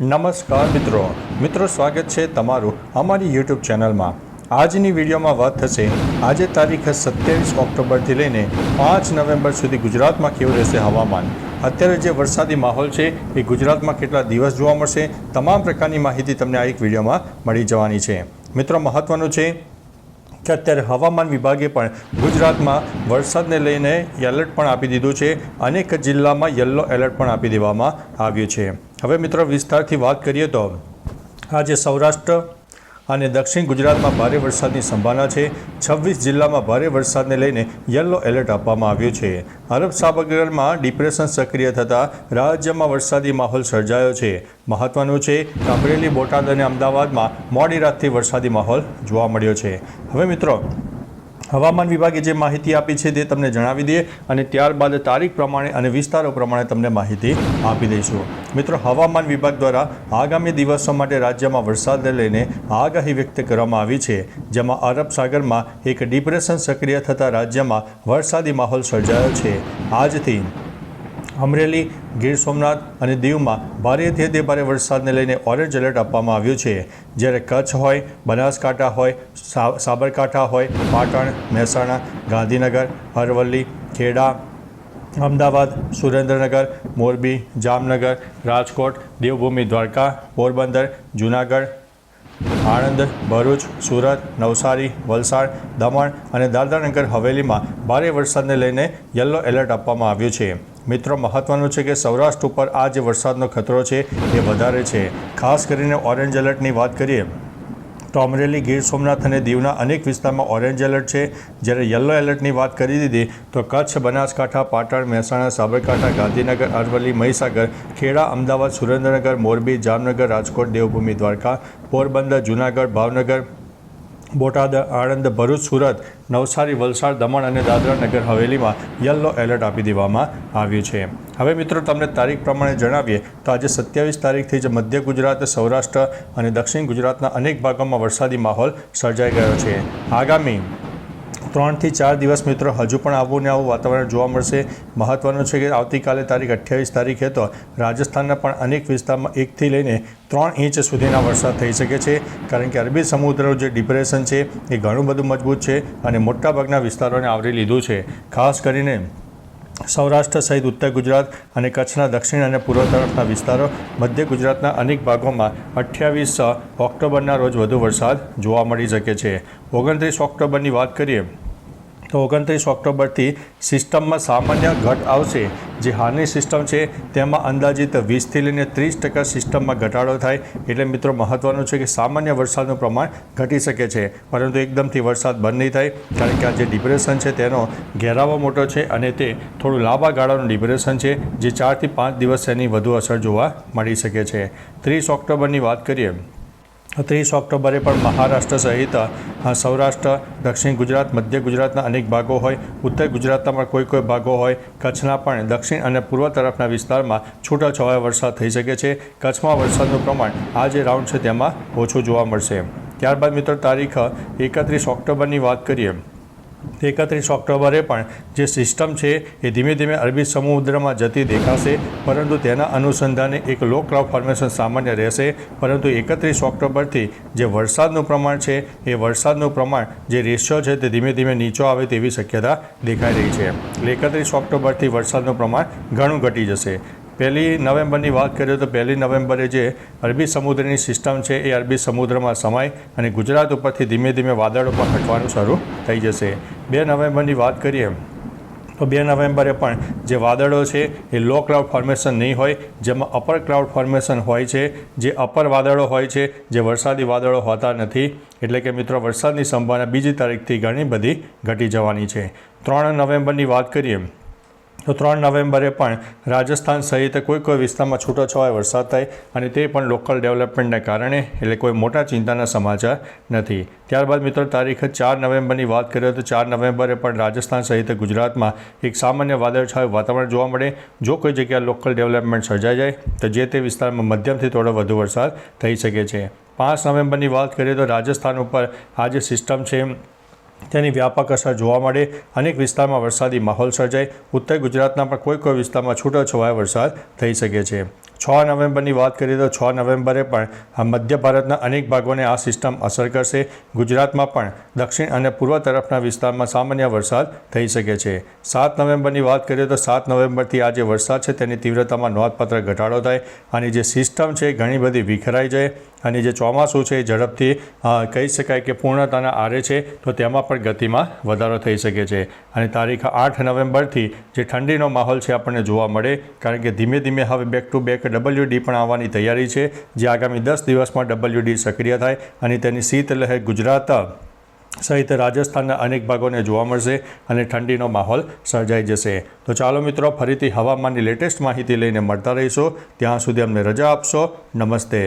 નમસ્કાર મિત્રો. મિત્રો, સ્વાગત છે તમારું અમારી યુટ્યુબ ચેનલમાં. આજની વિડીયોમાં વાત થશે, આજે તારીખ સત્યાવીસ ઓક્ટોબરથી લઈને પાંચ નવેમ્બર સુધી ગુજરાતમાં કેવું રહેશે હવામાન? અત્યારે જે વરસાદી માહોલ છે, એ ગુજરાતમાં કેટલા દિવસ જોવા મળશે? તમામ પ્રકારની માહિતી તમને આ એક વિડીયોમાં મળી જવાની છે. મિત્રો મહત્ત્વનું છે કે અત્યારે હવામાન વિભાગે પણ ગુજરાતમાં વરસાદને લઈને એલર્ટ પણ આપી દીધું છે. અનેક જિલ્લામાં યલો એલર્ટ પણ આપી દેવામાં આવ્યું છે. હવે મિત્રો, વિસ્તારથી વાત કરીએ તો આજે સૌરાષ્ટ્ર અને દક્ષિણ ગુજરાતમાં ભારે વરસાદની સંભાવના છે. છવ્વીસ જિલ્લામાં ભારે વરસાદને લઈને યલો એલર્ટ આપવામાં આવ્યું છે. અરબ સાગરમાં ડિપ્રેશન સક્રિય થતાં રાજ્યમાં વરસાદી માહોલ સર્જાયો છે. મહત્વનું છે કે અમરેલી બોટાદ અને અમદાવાદમાં મોડી રાતથી વરસાદી માહોલ જોવા મળ્યો છે. હવે મિત્રો હવામાન વિભાગે જે માહિતી આપી છે તે તમને જણાવી દઈએ અને ત્યારબાદ તારીખ પ્રમાણે અને વિસ્તારો પ્રમાણે તમને માહિતી આપી દઈશું. મિત્રો, હવામાન વિભાગ દ્વારા આગામી દિવસો માટે રાજ્યમાં વરસાદને લઈને આગાહી વ્યક્ત કરવામાં આવી છે, જેમાં અરબ સાગરમાં એક ડિપ્રેશન સક્રિય થતાં રાજ્યમાં વરસાદી માહોલ સર્જાયો છે. આજથી અમરેલી, ગીર સોમનાથ અને દીવમાં ભારેથી અતિ ભારે વરસાદને લઈને ઓરેન્જ એલર્ટ આપવામાં આવ્યું છે. જ્યારે કચ્છ હોય, બનાસકાંઠા હોય સાબરકાંઠા હોય, પાટણ, મહેસાણા, ગાંધીનગર, અરવલ્લી, ખેડા, અમદાવાદ, સુરેન્દ્રનગર, મોરબી, જામનગર, રાજકોટ, દેવભૂમિ, દ્વારકા, પોરબંદર, જૂનાગઢ, આણંદ, ભરૂચ, સુરત, નવસારી, વલસાડ, દમણ અને દાદરાનગર હવેલીમાં ભારે વરસાદને લઈને યલો એલર્ટ આપવામાં આવ્યું છે. મિત્રો, મહત્વનું છે કે સૌરાષ્ટ્ર ઉપર આ જે વરસાદનો ખતરો છે એ વધારે છે. ખાસ કરીને ઓરેન્જ એલર્ટની વાત કરીએ, તો અમરેલી, ગીર સોમનાથ અને દીવના અનેક વિસ્તારમાં ઓરેન્જ એલર્ટ છે. જ્યારે યલો એલર્ટની વાત કરી દીધી, તો કચ્છ, બનાસકાંઠા, પાટણ, મહેસાણા, સાબરકાંઠા, ગાંધીનગર, અરવલ્લી, મહીસાગર, ખેડા, અમદાવાદ, સુરેન્દ્રનગર, મોરબી, જામનગર, રાજકોટ, દેવભૂમિ, દ્વારકા, પોરબંદર, જૂનાગઢ, ભાવનગર બોટાદ, આણંદ, ભરૂચ, સુરત, નવસારી, વલસાડ, દમણ અને દાદરા નગર હવેલીમાં યલો એલર્ટ આપી દેવામાં આવ્યું છે. હવે મિત્રો તમને તારીખ પ્રમાણે જણાવીએ તો આજે સત્યાવીસ તારીખથી જ મધ્ય ગુજરાત, સૌરાષ્ટ્ર અને દક્ષિણ ગુજરાતના અનેક ભાગોમાં વરસાદી માહોલ સર્જાઈ ગયો છે. આગામી ત્રણથી ચાર દિવસ મિત્રો, હજુ પણ આવું ને આવું વાતાવરણ જોવા મળશે. મહત્વનું છે કે આવતીકાલે તારીખ અઠ્યાવીસ તારીખે તો રાજસ્થાનના પણ અનેક વિસ્તારમાં એકથી લઈને ત્રણ ઇંચ સુધીના વરસાદ થઈ શકે છે. કારણ કે અરબી સમુદ્રનું જે ડિપ્રેશન છે એ ઘણું બધું મજબૂત છે અને મોટાભાગના વિસ્તારોને આવરી લીધું છે. ખાસ કરીને સૌરાષ્ટ્ર સહિત ઉત્તર ગુજરાત અને કચ્છના દક્ષિણ અને પૂર્વ તરફના વિસ્તારો, મધ્ય ગુજરાતના અનેક ભાગોમાં અઠ્યાવીસ ઓક્ટોબરના રોજ વધુ વરસાદ જોવા મળી શકે છે. ઓગણત્રીસ ઓક્ટોબરની વાત કરીએ, તો ઓગણત્રીસ ઓક્ટોબરથી સિસ્ટમમાં સામાન્ય ઘટ આવશે. જે હાલની સિસ્ટમ છે, તેમાં અંદાજિત વીસથી લઈને ત્રીસ ટકા સિસ્ટમમાં ઘટાડો થાય. એટલે મિત્રો મહત્ત્વનું છે કે સામાન્ય વરસાદનું પ્રમાણ ઘટી શકે છે. પરંતુ એકદમથી વરસાદ બંધ નહીં થાય, કારણ કે આ જે ડિપ્રેશન છે, તેનો ઘેરાવો મોટો છે અને તે થોડું લાંબા ગાળાનું ડિપ્રેશન છે, જે ચારથી પાંચ દિવસ એની વધુ અસર જોવા મળી શકે છે. ત્રીસ ઓક્ટોબરની વાત કરીએ ત્રીસ ઓક્ટોબરે પણ મહારાષ્ટ્ર સહિત સૌરાષ્ટ્ર, દક્ષિણ ગુજરાત, મધ્ય ગુજરાતના અનેક ભાગો હોય. ઉત્તર ગુજરાતના પણ કોઈ કોઈ ભાગો હોય. કચ્છના પણ દક્ષિણ અને પૂર્વ તરફના વિસ્તારમાં છૂટાછવાયા વરસાદ થઈ શકે છે. કચ્છમાં વરસાદનું પ્રમાણ આ જે રાઉન્ડ છે તેમાં ઓછું જોવા મળશે. ત્યારબાદ મિત્રો તારીખ એકત્રીસ ઓક્ટોબરની વાત કરીએ. એકત્રીસ ઓક્ટોબરે પણ જે સિસ્ટમ છે એ ધીમે ધીમે અરબી સમુદ્રમાં જતી દેખાશે, પરંતુ તેના અનુસંધાને એક લો ક્લાઉડ ફોર્મેશન સામાન્ય રહેશે. પરંતુ એકત્રીસ ઓક્ટોબરથી જે વરસાદનું પ્રમાણ છે, એ વરસાદનું પ્રમાણ જે રેશિયો છે તે ધીમે ધીમે નીચો આવે તેવી શક્યતા દેખાઈ રહી છે. એટલે એકત્રીસ ઓક્ટોબરથી વરસાદનું પ્રમાણ ઘણું ઘટી જશે. પહેલી નવેમ્બરની વાત કરીએ તો પહેલી નવેમ્બરે જે અરબી સમુદ્રની સિસ્ટમ છે એ અરબી સમુદ્રમાં સમાય અને ગુજરાત ઉપરથી ધીમે ધીમે વાદળો પણ હટવાનું શરૂ થઈ જશે. બે નવેમ્બરની વાત કરીએ, તો બે નવેમ્બરે પણ જે વાદળો છે એ લો ક્લાઉડ ફોર્મેશન નહીં હોય, જેમાં અપર ક્લાઉડ ફોર્મેશન હોય છે, જે અપર વાદળો હોય છે, જે વરસાદી વાદળો હોતા નથી. એટલે કે મિત્રો, વરસાદની સંભાવના બીજી તારીખથી ઘણી બધી ઘટી જવાની છે. ત્રણ નવેમ્બરની વાત કરીએ તો ત્રણ નવેમ્બરે પણ રાજસ્થાન સહિત કોઈ કોઈ વિસ્તારમાં છૂટોછવાયો વરસાદ થાય અને તે પણ લોકલ ડેવલપમેન્ટને કારણે એટલે કોઈ મોટા ચિંતાના સમાચાર નથી. ત્યારબાદ મિત્રો, તારીખ ચાર નવેમ્બરની વાત કરીએ તો ચાર નવેમ્બરે પણ રાજસ્થાન સહિત ગુજરાતમાં એક સામાન્ય વાદળછાયું વાતાવરણ જોવા મળે. જો કોઈ જગ્યાએ લોકલ ડેવલપમેન્ટ સર્જાઈ જાય, તો જે તે વિસ્તારમાં મધ્યમથી થોડો વધુ વરસાદ થઈ શકે છે. પાંચ નવેમ્બરની વાત કરીએ તો રાજસ્થાન ઉપર આ જે સિસ્ટમ છે તેની વ્યાપક અસર જોવા મળે. અનેક વિસ્તારમાં વરસાદી માહોલ સર્જાય. ઉત્તર ગુજરાતના પણ કોઈ કોઈ વિસ્તારમાં છૂટોછવાયો વરસાદ થઈ શકે છે. છ નવેમ્બરની વાત કરીએ તો છ નવેમ્બરે પણ મધ્ય ભારતના અનેક ભાગોને આ સિસ્ટમ અસર કરશે. ગુજરાતમાં પણ દક્ષિણ અને પૂર્વ તરફના વિસ્તારમાં સામાન્ય વરસાદ થઈ શકે છે. સાત નવેમ્બરની વાત કરીએ તો સાત નવેમ્બરથી આ જે વરસાદ છે, તેની તીવ્રતામાં નોંધપાત્ર ઘટાડો થાય અને જે સિસ્ટમ છે ઘણી બધી વિખરાઈ જાય અને જે ચોમાસું છે એ ઝડપથી કહી શકાય કે પૂર્ણતાના આરે છે, તો તેમાં પણ ગતિમાં વધારો થઈ શકે છે. અને તારીખ આઠ નવેમ્બરથી જે ઠંડીનો માહોલ છે આપણને જોવા મળે, કારણ કે ધીમે ધીમે હવે બેક ટુ બેક ડબલ્યુડી પણ આવવાની તૈયારી છે, જે આગામી દસ દિવસમાં ડબલ્યુડી સક્રિય થાય અને તેની શીતલહેર ગુજરાત સહિત રાજસ્થાનના અનેક ભાગોને જોવા મળશે અને ઠંડીનો માહોલ સર્જાઈ જશે. તો ચાલો મિત્રો, ફરીથી હવામાનની લેટેસ્ટ માહિતી લઈને મળતા રહીશું. ત્યાં સુધી અમને રજા આપશો. નમસ્તે.